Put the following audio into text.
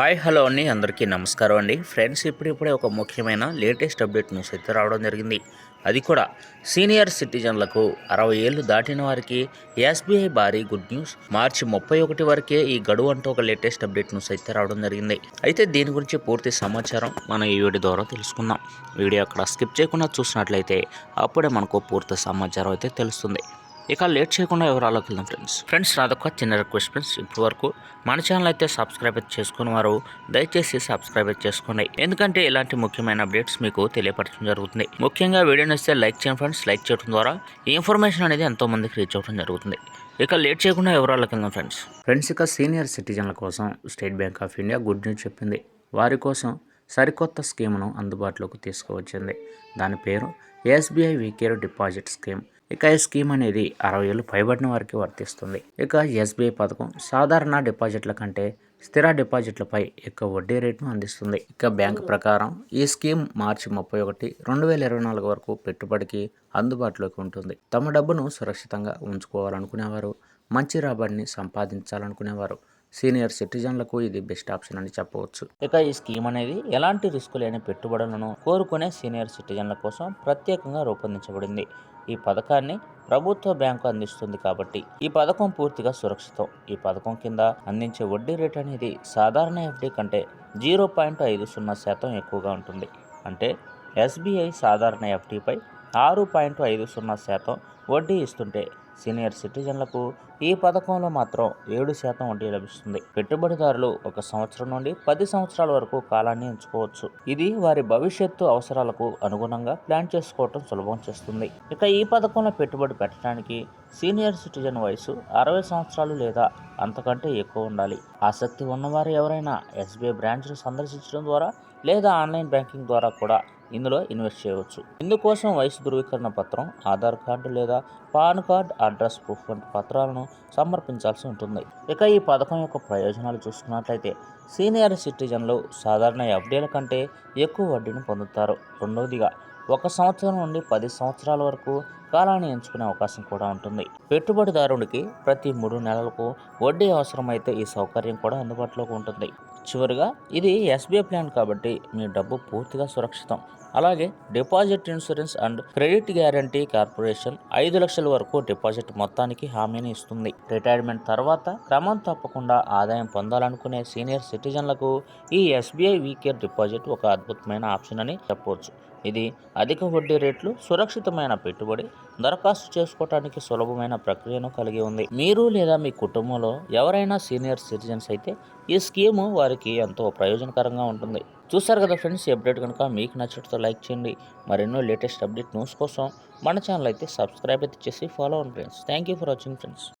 Hi hello అండి. అందరికీ నమస్కారం అండి. ఫ్రెండ్స్ ఇప్పుడిప్పుడే ఒక ముఖ్యమైన లేటెస్ట్ అప్డేట్ న్యూస్ అయితే రావడం జరిగింది. అది కూడా సీనియర్ సిటిజన్లకు అరవై ఏళ్ళు దాటిన వారికి ఎస్బీఐ భారీ గుడ్ న్యూస్. మార్చి ముప్పై ఒకటి వరకే ఈ గడువు అంటూ ఒక లేటెస్ట్ అప్డేట్ న్యూస్ అయితే రావడం జరిగింది. అయితే దీని గురించి పూర్తి సమాచారం మనం ఈ వీడియో ద్వారా తెలుసుకుందాం. వీడియో అక్కడ స్కిప్ చేయకుండా చూసినట్లయితే అప్పుడే మనకు పూర్తి సమాచారం అయితే తెలుస్తుంది. ఇక లేట్ చేయకుండా వివరాలకు వెళ్దాం ఫ్రెండ్స్ ఫ్రెండ్స్ నాదొక చిన్న రిక్వెస్ట్ ఫ్రెండ్స్ ఇప్పటి వరకు మన ఛానల్ అయితే సబ్స్క్రైబ్ అయితే చేసుకుని వారు దయచేసి సబ్స్క్రైబ్ అయితే చేసుకోండి. ఎందుకంటే ఇలాంటి ముఖ్యమైన అప్డేట్స్ మీకు తెలియపరచడం జరుగుతుంది. ముఖ్యంగా వీడియో నచ్చితే లైక్ చేయండి ఫ్రెండ్స్ లైక్ చేయడం ద్వారా ఈ ఇన్ఫర్మేషన్ అనేది ఎంతో మందికి రీచ్ అవ్వడం జరుగుతుంది. ఇక లేట్ చేయకుండా వివరాలకు వెళ్దాం ఫ్రెండ్స్ ఫ్రెండ్స్ ఇక సీనియర్ సిటిజన్ల కోసం State Bank of India good news చెప్పింది. వారి కోసం సరికొత్త స్కీమ్ను అందుబాటులోకి తీసుకువచ్చింది. దాని పేరు ఎస్బీఐ వీకేర్ డిపాజిట్ స్కీమ్ ఇక ఈ స్కీమ్ అనేది అరవై ఏళ్ళు పైబడిన వారికి వర్తిస్తుంది. ఇక ఎస్బీఐ పథకం సాధారణ డిపాజిట్ల కంటే స్థిర డిపాజిట్లపై ఎక్కువ వడ్డీ రేటును అందిస్తుంది. ఇక బ్యాంక్ ప్రకారం ఈ స్కీమ్ మార్చి ముప్పై ఒకటి రెండు వేల ఇరవై నాలుగు వరకు పెట్టుబడికి అందుబాటులోకి ఉంటుంది. తమ డబ్బును సురక్షితంగా ఉంచుకోవాలనుకునేవారు మంచి రాబడిని సంపాదించాలనుకునేవారు సీనియర్ సిటిజన్లకు ఇది బెస్ట్ ఆప్షన్ అని చెప్పవచ్చు. ఇక ఈ స్కీమ్ అనేది ఎలాంటి రిస్క్ లేని పెట్టుబడులను కోరుకునే సీనియర్ సిటిజన్ల కోసం ప్రత్యేకంగా రూపొందించబడింది. ఈ పథకాన్ని ప్రభుత్వ బ్యాంకు అందిస్తుంది కాబట్టి ఈ పథకం పూర్తిగా సురక్షితం. ఈ పథకం కింద అందించే వడ్డీ రేట్ అనేది సాధారణ ఎఫ్డి కంటే జీరో పాయింట్ ఐదు సున్నా శాతం ఎక్కువగా ఉంటుంది. అంటే ఎస్బీఐ సాధారణ ఎఫ్డీపై ఆరు పాయింట్ ఐదు సున్నా శాతం వడ్డీ ఇస్తుంటే సీనియర్ సిటిజన్లకు ఈ పథకంలో మాత్రం ఏడు శాతం వడ్డీ లభిస్తుంది. పెట్టుబడిదారులు ఒక సంవత్సరం నుండి పది సంవత్సరాల వరకు కాలాన్ని ఎంచుకోవచ్చు. ఇది వారి భవిష్యత్తు అవసరాలకు అనుగుణంగా ప్లాన్ చేసుకోవటం సులభం చేస్తుంది. ఇక ఈ పథకంలో పెట్టుబడి పెట్టడానికి సీనియర్ సిటిజన్ వయసు అరవై సంవత్సరాలు లేదా అంతకంటే ఎక్కువ ఉండాలి. ఆసక్తి ఉన్నవారు ఎవరైనా ఎస్బీఐ బ్రాంచ్ను సందర్శించడం ద్వారా లేదా ఆన్లైన్ బ్యాంకింగ్ ద్వారా కూడా ఇందులో ఇన్వెస్ట్ చేయవచ్చు. ఇందుకోసం వయసు ధృవీకరణ పత్రం ఆధార్ కార్డు లేదా పాన్ కార్డ్ అడ్రస్ ప్రూఫ్ వంటి పత్రాలను సమర్పించాల్సి ఉంటుంది. ఇక ఈ పథకం యొక్క ప్రయోజనాలు చూసుకున్నట్లయితే సీనియర్ సిటిజన్లు సాధారణ ఎఫ్డీల కంటే ఎక్కువ వడ్డీని పొందుతారు. రెండవదిగా ఒక సంవత్సరం నుండి పది సంవత్సరాల వరకు కాలాన్ని ఎంచుకునే అవకాశం కూడా ఉంటుంది. పెట్టుబడిదారుడికి ప్రతి మూడు నెలలకు వడ్డీ అవసరమైతే ఈ సౌకర్యం కూడా అందుబాటులోకి ఉంటుంది. చివరిగా ఇది ఎస్బీఐ ప్లాన్ కాబట్టి మీ డబ్బు పూర్తిగా సురక్షితం. అలాగే deposit insurance and credit guarantee corporation ఐదు లక్షల వరకు డిపాజిట్ మొత్తానికి హామీని ఇస్తుంది. రిటైర్మెంట్ తర్వాత క్రమం తప్పకుండా ఆదాయం పొందాలనుకునే సీనియర్ సిటిజన్లకు ఈ ఎస్బీఐ వీకేర్ డిపాజిట్ ఒక అద్భుతమైన ఆప్షన్ అని చెప్పవచ్చు. ఇది అధిక వడ్డీ రేట్లు సురక్షితమైన పెట్టుబడి దరఖాస్తు చేసుకోవడానికి సులభమైన ప్రక్రియను కలిగి ఉంది. మీరు లేదా మీ కుటుంబంలో ఎవరైనా సీనియర్ సిటిజన్స్ అయితే ఈ స్కీము వారికి ఎంతో ప్రయోజనకరంగా ఉంటుంది. చూసారు కదా ఫ్రెండ్స్ ఈ అప్డేట్ కనుక మీకు నచ్చినట్లయితే లైక్ చేయండి. మరెన్నో లేటెస్ట్ అప్డేట్ న్యూస్ కోసం మన ఛానల్ అయితే సబ్స్క్రైబ్ అయితే చేసి ఫాలో అవ్వండి friends. Thank you for watching friends.